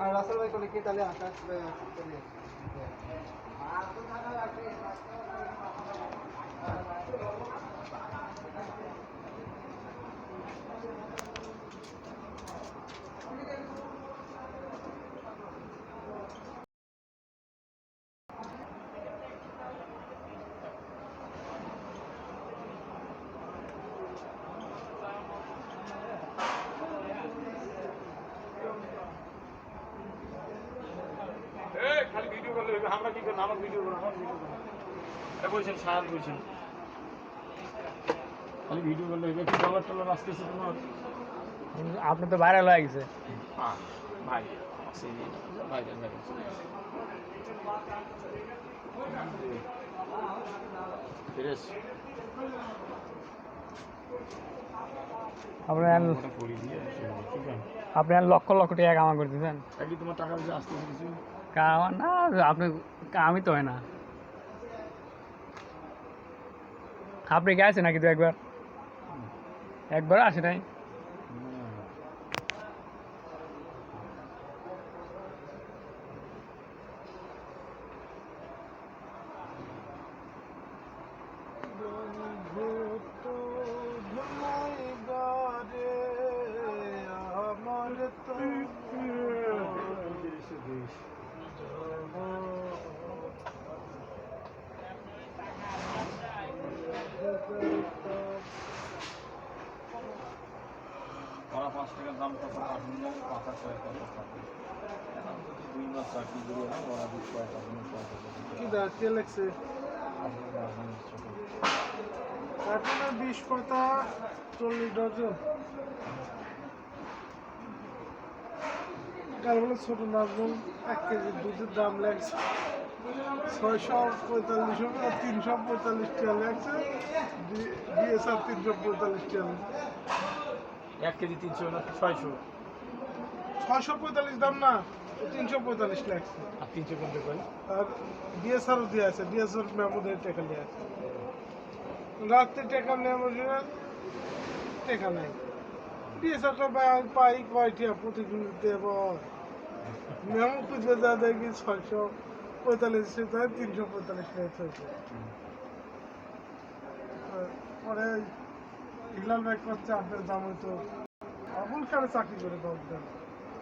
আর রাসেল ভাই করে কি তাহলে আকাশ খালি ভিডিও করলে হবে, আমরা কি করব? আমার ভিডিও করব আমার ভিডিও করব। এটা বলছেন সায়ান বলছেন। খালি ভিডিও করলে হবে। একটু ডলার টলার আসতেছে তোমার? আপনি তো ভাইরাল হয়ে গেছে। হ্যাঁ ভাই ফিরেস আপনি লক্ষ লক্ষ টাকা কামা করতেছেন কি তোমার টাকা পয়সা আসতেছে কিছু? কামা না আপনি আমি তো হয় না আপনি গেছে নাকি তো একবার একবার আসে নাই লাগছে বিশ পাতা, চল্লিশ ডজন। ছোট নাজমুল, এক কেজি দুধের দাম লাগছে ছয়শো পঁয়তাল্লিশ তিনশো পঁয়তাল্লিশ টাকা লাগছে। তিনশো পঁয়তাল্লিশ এক কেজি তিনশো ছয়শো? ছয়শো পঁয়তাল্লিশ দাম না তিনশো পঁয়তাল্লিশ লাগছে। আর তিনশো কয় আর ডিএসআরও দিয়ে আছে ডিএসআর মেমোদের টাকা নিয়ে আছে। রাত্রে টাকা জন্য টাকা নাই। ডিএসআরটা পাই কয়টা? প্রতিদিন দেব মেমো খুঁজবে যা দেখি ছয়শো পঁয়তাল্লিশ টাকা তিনশো পঁয়তাল্লিশ ছয়শো আর পরে হিলাল ব্যাগ করছে আপনার দাম হয়তো আবুল খানে চাকরি করে পাবেন